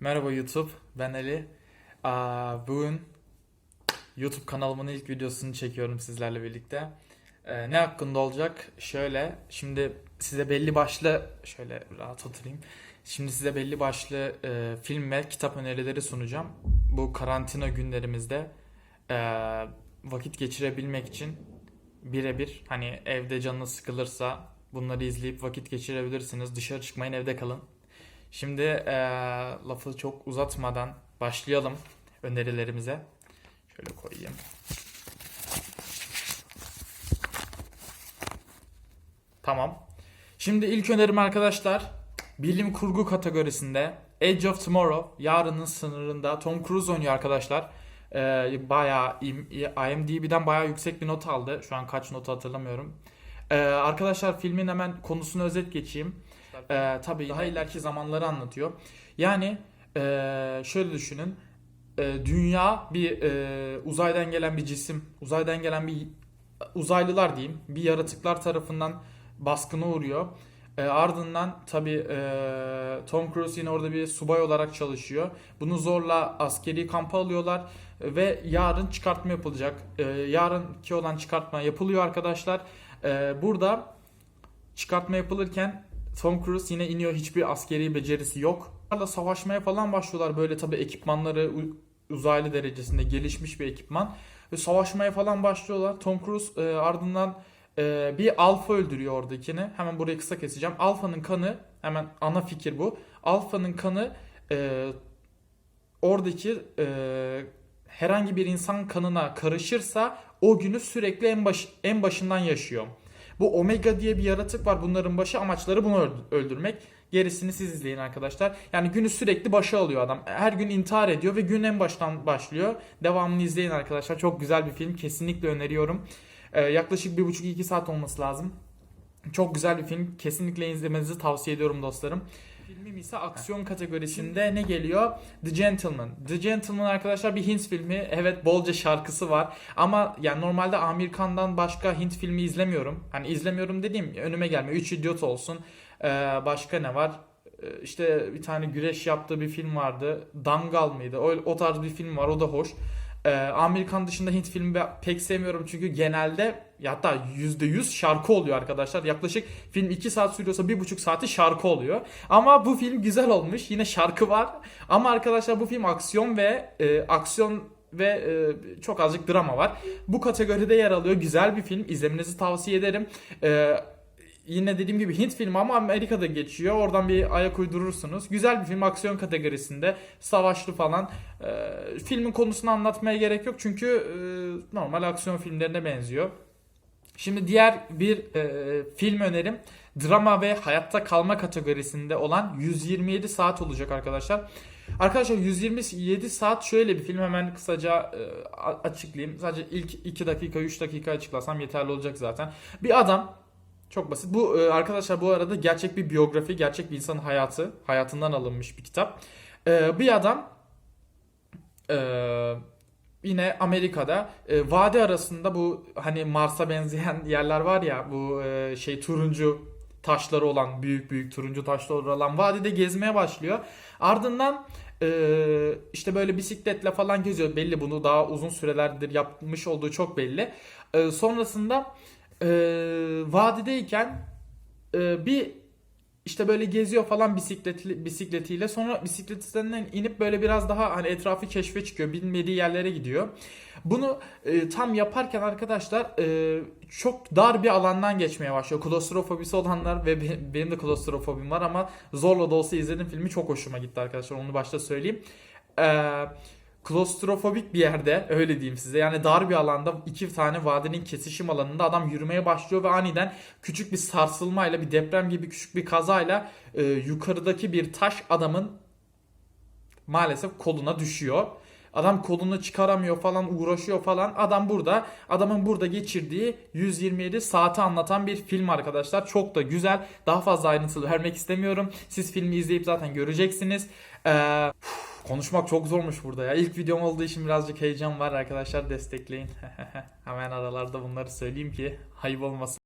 Merhaba YouTube, ben Ali. Bugün YouTube kanalımın ilk videosunu çekiyorum sizlerle birlikte. Ee, ne hakkında olacak? Şöyle, şimdi size belli başlı, şöyle rahat oturayım. Şimdi size belli başlı e, film ve kitap önerileri sunacağım. Bu karantina günlerimizde e, vakit geçirebilmek için birebir hani evde canınız sıkılırsa bunları izleyip vakit geçirebilirsiniz. Dışarı çıkmayın, evde kalın. Şimdi eee, lafı çok uzatmadan başlayalım önerilerimize. Şöyle koyayım. Tamam. Şimdi ilk önerim arkadaşlar bilim kurgu kategorisinde Edge of Tomorrow yarının sınırında Tom Cruise oynuyor arkadaşlar. Ee, bayağı IMDb'den bayağı yüksek bir not aldı. Şu an kaç notu hatırlamıyorum. Ee, arkadaşlar filmin hemen konusunu özet geçeyim. Ee, tabii daha ileriki zamanları anlatıyor. Yani ee, şöyle düşünün. Ee, dünya bir ee, uzaydan gelen bir cisim, uzaydan gelen bir uzaylılar diyeyim, bir yaratıklar tarafından baskına uğruyor. Ee, ardından tabii ee, Tom Cruise yine orada bir subay olarak çalışıyor. Bunu zorla askeri kampa alıyorlar ve yarın çıkartma yapılacak. Ee, yarınki olan çıkartma yapılıyor arkadaşlar. Ee, burada çıkartma yapılırken Tom Cruise yine iniyor hiçbir askeri becerisi yok. Onlarla savaşmaya falan başlıyorlar böyle tabii ekipmanları uzaylı derecesinde gelişmiş bir ekipman. Ve savaşmaya falan başlıyorlar. Tom Cruise e, ardından e, bir alfa öldürüyor oradakini. Hemen burayı kısa keseceğim. Alfanın kanı hemen ana fikir bu. Alfanın kanı e, oradaki e, herhangi bir insan kanına karışırsa o günü sürekli en baş en başından yaşıyor. Bu Omega diye bir yaratık var. Bunların başı amaçları bunu öld- öldürmek. Gerisini siz izleyin arkadaşlar. Yani günü sürekli başa alıyor adam. Her gün intihar ediyor ve gün en baştan başlıyor. Devamını izleyin arkadaşlar. Çok güzel bir film. Kesinlikle öneriyorum. Ee, yaklaşık 1,5-2 saat olması lazım. Çok güzel bir film. Kesinlikle izlemenizi tavsiye ediyorum dostlarım. Filmim ise aksiyon kategorisinde ne geliyor? The Gentleman. The Gentleman arkadaşlar bir Hint filmi. Evet bolca şarkısı var. Ama yani normalde Amerikan'dan başka Hint filmi izlemiyorum. Hani izlemiyorum dediğim önüme gelmiyor. 3 idiot olsun. Ee, başka ne var? Ee, işte bir tane güreş yaptığı bir film vardı. Dangal mıydı? O, o tarz bir film var. O da hoş. Ee, Amerikan dışında Hint filmi pek sevmiyorum çünkü genelde ya hatta %100 şarkı oluyor arkadaşlar. Yaklaşık film 2 saat sürüyorsa 1,5 saati şarkı oluyor. Ama bu film güzel olmuş. Yine şarkı var. Ama arkadaşlar bu film aksiyon ve e, aksiyon ve e, çok azıcık drama var. Bu kategoride yer alıyor. Güzel bir film. İzlemenizi tavsiye ederim. E, yine dediğim gibi Hint filmi ama Amerika'da geçiyor. Oradan bir ayak uydurursunuz. Güzel bir film aksiyon kategorisinde. Savaşlı falan. E, filmin konusunu anlatmaya gerek yok. Çünkü e, normal aksiyon filmlerine benziyor. Şimdi diğer bir e, film önerim drama ve hayatta kalma kategorisinde olan 127 saat olacak arkadaşlar. Arkadaşlar 127 saat şöyle bir film hemen kısaca e, açıklayayım. Sadece ilk 2 dakika 3 dakika açıklasam yeterli olacak zaten. Bir adam çok basit. Bu e, arkadaşlar bu arada gerçek bir biyografi, gerçek bir insanın hayatı, hayatından alınmış bir kitap. E, bir adam e, yine Amerika'da e, vadi arasında bu hani Mars'a benzeyen yerler var ya bu şey turuncu taşları olan büyük büyük turuncu taşları olan vadide gezmeye başlıyor. Ardından işte böyle bisikletle falan geziyor. Belli bunu daha uzun sürelerdir yapmış olduğu çok belli. E, sonrasında e, vadideyken e, bir işte böyle geziyor falan bisikletli, bisikletiyle. Sonra bisikletinden inip böyle biraz daha hani etrafı keşfe çıkıyor. Bilmediği yerlere gidiyor. Bunu e, tam yaparken arkadaşlar e, çok dar bir alandan geçmeye başlıyor. Klostrofobisi olanlar ve be- benim de klostrofobim var ama zorla da olsa izledim filmi çok hoşuma gitti arkadaşlar. Onu başta söyleyeyim. Eee klostrofobik bir yerde öyle diyeyim size. Yani dar bir alanda iki tane vadinin kesişim alanında adam yürümeye başlıyor ve aniden küçük bir sarsılmayla bir deprem gibi küçük bir kazayla e, yukarıdaki bir taş adamın maalesef koluna düşüyor. Adam kolunu çıkaramıyor falan uğraşıyor falan. Adam burada adamın burada geçirdiği 127 saati anlatan bir film arkadaşlar. Çok da güzel. Daha fazla ayrıntı vermek istemiyorum. Siz filmi izleyip zaten göreceksiniz. Ee, konuşmak çok zormuş burada ya. İlk videom olduğu için birazcık heyecan var arkadaşlar destekleyin. Hemen aralarda bunları söyleyeyim ki ayıp olmasın.